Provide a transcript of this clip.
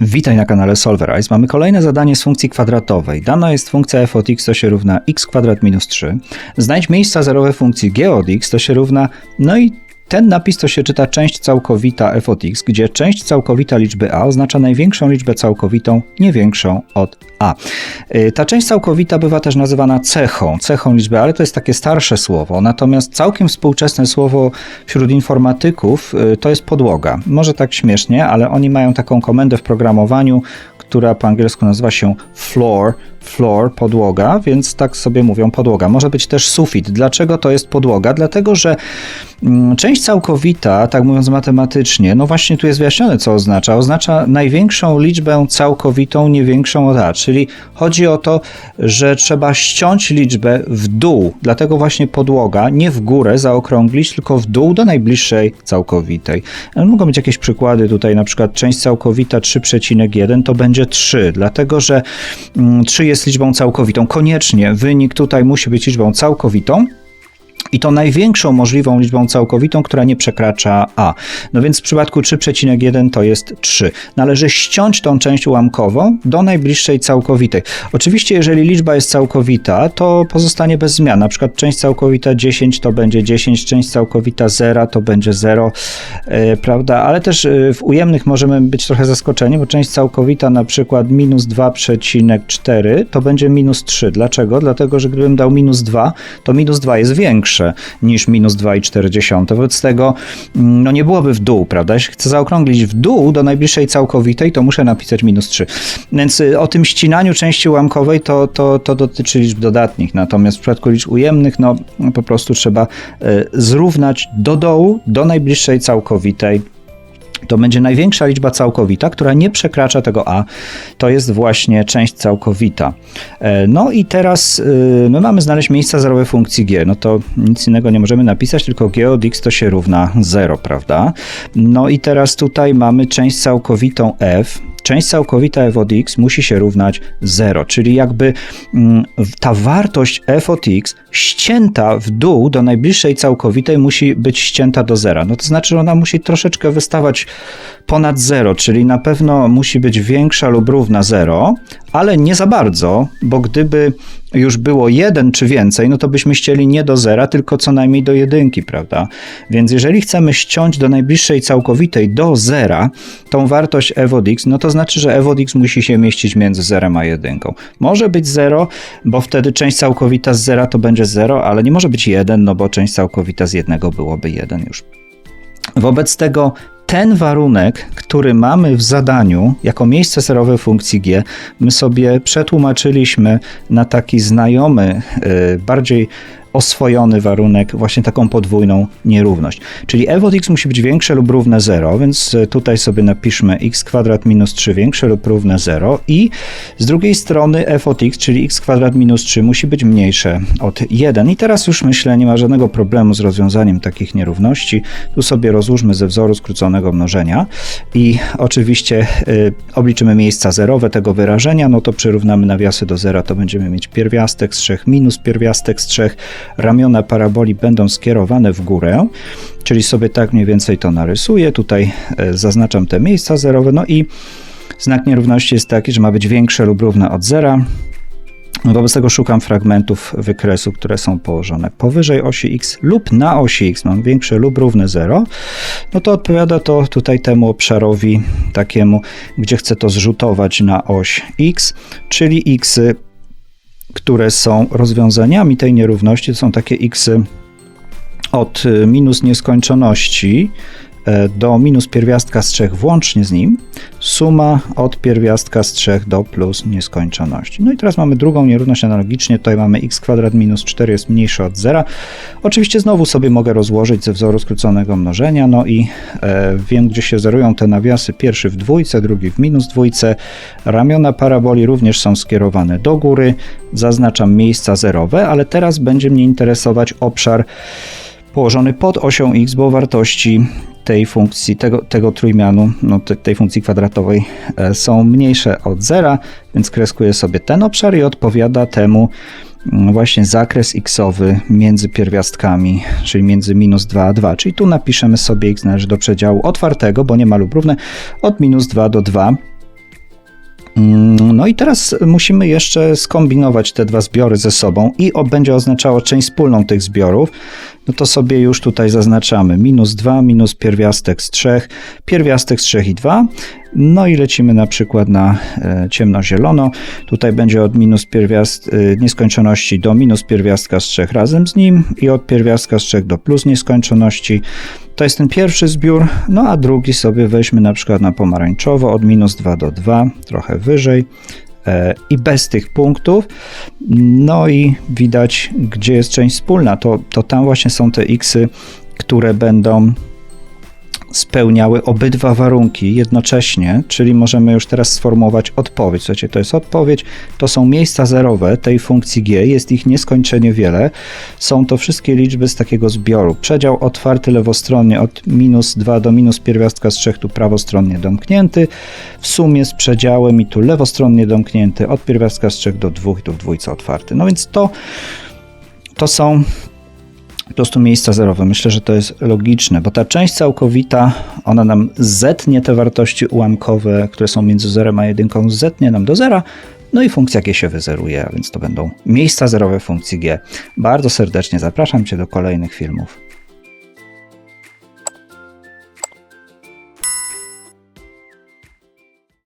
Witaj na kanale Solverize. Mamy kolejne zadanie z funkcji kwadratowej. Dana jest funkcja f od x to się równa x kwadrat minus 3. Znajdź miejsca zerowe funkcji g od x to się równa, no i ten napis to się czyta część całkowita f od x, gdzie część całkowita liczby a oznacza największą liczbę całkowitą, nie większą od a. Y, Ta część całkowita bywa też nazywana cechą, cechą liczby, ale to jest takie starsze słowo. Natomiast całkiem współczesne słowo wśród informatyków y, to jest podłoga. Może tak śmiesznie, ale oni mają taką komendę w programowaniu, która po angielsku nazywa się floor, floor, podłoga, więc tak sobie mówią podłoga. Może być też sufit. Dlaczego to jest podłoga? Dlatego, że mm, część całkowita, tak mówiąc matematycznie, no właśnie tu jest wyjaśnione, co oznacza. Oznacza największą liczbę całkowitą, nie większą od a, czyli chodzi o to, że trzeba ściąć liczbę w dół, dlatego właśnie podłoga, nie w górę zaokrąglić, tylko w dół do najbliższej całkowitej. No, Mogą być jakieś przykłady tutaj, na przykład część całkowita 3,1 to będzie 3, dlatego że mm, 3 jest liczbą całkowitą. Koniecznie wynik tutaj musi być liczbą całkowitą. I to największą możliwą liczbą całkowitą, która nie przekracza a. No więc w przypadku 3,1 to jest 3. Należy ściąć tą część ułamkową do najbliższej całkowitej. Oczywiście, jeżeli liczba jest całkowita, to pozostanie bez zmian. Na przykład część całkowita 10 to będzie 10, część całkowita 0 to będzie 0, e, prawda? Ale też e, w ujemnych możemy być trochę zaskoczeni, bo część całkowita na przykład minus 2,4 to będzie minus 3. Dlaczego? Dlatego, że gdybym dał minus 2, to minus 2 jest większe niż minus 2,4. Wobec tego mm, no nie byłoby w dół, prawda? Jeśli chcę zaokrąglić w dół do najbliższej całkowitej, to muszę napisać minus 3. Więc y, o tym ścinaniu części ułamkowej to, to, to dotyczy liczb dodatnich. Natomiast w przypadku liczb ujemnych, no po prostu trzeba y, zrównać do dołu, do najbliższej całkowitej to będzie największa liczba całkowita, która nie przekracza tego a. To jest właśnie część całkowita. E, No i teraz y, my mamy znaleźć miejsca zerowe funkcji g. No to nic innego nie możemy napisać, tylko g od x to się równa 0, prawda? No i teraz tutaj mamy część całkowitą f. Część całkowita f od x musi się równać 0, czyli jakby mm, ta wartość f od x ścięta w dół do najbliższej całkowitej musi być ścięta do zera. No to znaczy, że ona musi troszeczkę wystawać ponad 0, czyli na pewno musi być większa lub równa 0, ale nie za bardzo, bo gdyby już było 1 czy więcej, no to byśmy chcieli nie do zera, tylko co najmniej do jedynki, prawda? Więc jeżeli chcemy ściąć do najbliższej całkowitej do zera tą wartość f od x, no to znaczy, że f od x musi się mieścić między zerem a jedynką. Może być 0, bo wtedy część całkowita z zera to będzie 0, ale nie może być 1, no bo część całkowita z jednego byłoby 1 już. Wobec tego ten warunek, który mamy w zadaniu jako miejsce zerowe funkcji g, my sobie przetłumaczyliśmy na taki znajomy, y, bardziej oswojony warunek, właśnie taką podwójną nierówność. Czyli f od x musi być większe lub równe 0, więc y, tutaj sobie napiszmy x kwadrat minus 3 większe lub równe 0 i z drugiej strony f od x, czyli x kwadrat minus 3 musi być mniejsze od 1. I teraz już myślę, nie ma żadnego problemu z rozwiązaniem takich nierówności. Tu sobie rozłóżmy ze wzoru skróconego mnożenia i oczywiście y, obliczymy miejsca zerowe tego wyrażenia, no to przyrównamy nawiasy do zera, to będziemy mieć pierwiastek z 3 minus pierwiastek z 3, ramiona paraboli będą skierowane w górę, czyli sobie tak mniej więcej to narysuję. Tutaj e, zaznaczam te miejsca zerowe, no i znak nierówności jest taki, że ma być większe lub równe od zera. Wobec tego szukam fragmentów wykresu, które są położone powyżej osi x lub na osi x. Mam większe lub równe 0. No to odpowiada to tutaj temu obszarowi takiemu, gdzie chcę to zrzutować na oś x, czyli x które są rozwiązaniami tej nierówności, to są takie x od minus nieskończoności do minus pierwiastka z 3 włącznie z nim, suma od pierwiastka z 3 do plus nieskończoności. No i teraz mamy drugą nierówność analogicznie, tutaj mamy x kwadrat minus 4 jest mniejsze od 0. Oczywiście znowu sobie mogę rozłożyć ze wzoru skróconego mnożenia, no i e, wiem, gdzie się zerują te nawiasy. Pierwszy w dwójce, drugi w minus dwójce. Ramiona paraboli również są skierowane do góry. Zaznaczam miejsca zerowe, ale teraz będzie mnie interesować obszar położony pod osią x, bo wartości tej funkcji, tego, tego trójmianu, no te, tej funkcji kwadratowej e, są mniejsze od zera, więc kreskuję sobie ten obszar i odpowiada temu mm, właśnie zakres xowy między pierwiastkami, czyli między minus 2 a 2. Czyli tu napiszemy sobie x należy do przedziału otwartego, bo nie ma lub równe, od minus 2 do 2. Mm, No i teraz musimy jeszcze skombinować te dwa zbiory ze sobą i będzie oznaczało część wspólną tych zbiorów. No to sobie już tutaj zaznaczamy minus 2, minus pierwiastek z 3, pierwiastek z 3 i 2. No i lecimy na przykład na e, ciemnozielono. Tutaj będzie od minus pierwiast e, nieskończoności do minus pierwiastka z 3 razem z nim i od pierwiastka z 3 do plus nieskończoności. To jest ten pierwszy zbiór, no a drugi sobie weźmy na przykład na pomarańczowo od minus 2 do 2, trochę wyżej i bez tych punktów. No i widać, gdzie jest część wspólna. To, to tam właśnie są te xy, które będą spełniały obydwa warunki jednocześnie, czyli możemy już teraz sformułować odpowiedź. Słuchajcie, to jest odpowiedź, to są miejsca zerowe tej funkcji g, jest ich nieskończenie wiele. Są to wszystkie liczby z takiego zbioru. Przedział otwarty lewostronnie od minus 2 do minus pierwiastka z 3, tu prawostronnie domknięty, w sumie z przedziałem i tu lewostronnie domknięty, od pierwiastka z 3 do 2 i tu w dwójce otwarty. No więc to, to są po prostu miejsca zerowe. Myślę, że to jest logiczne, bo ta część całkowita, ona nam zetnie te wartości ułamkowe, które są między 0 a 1, zetnie nam do zera, no i funkcja g się wyzeruje, a więc to będą miejsca zerowe funkcji g. Bardzo serdecznie zapraszam Cię do kolejnych filmów.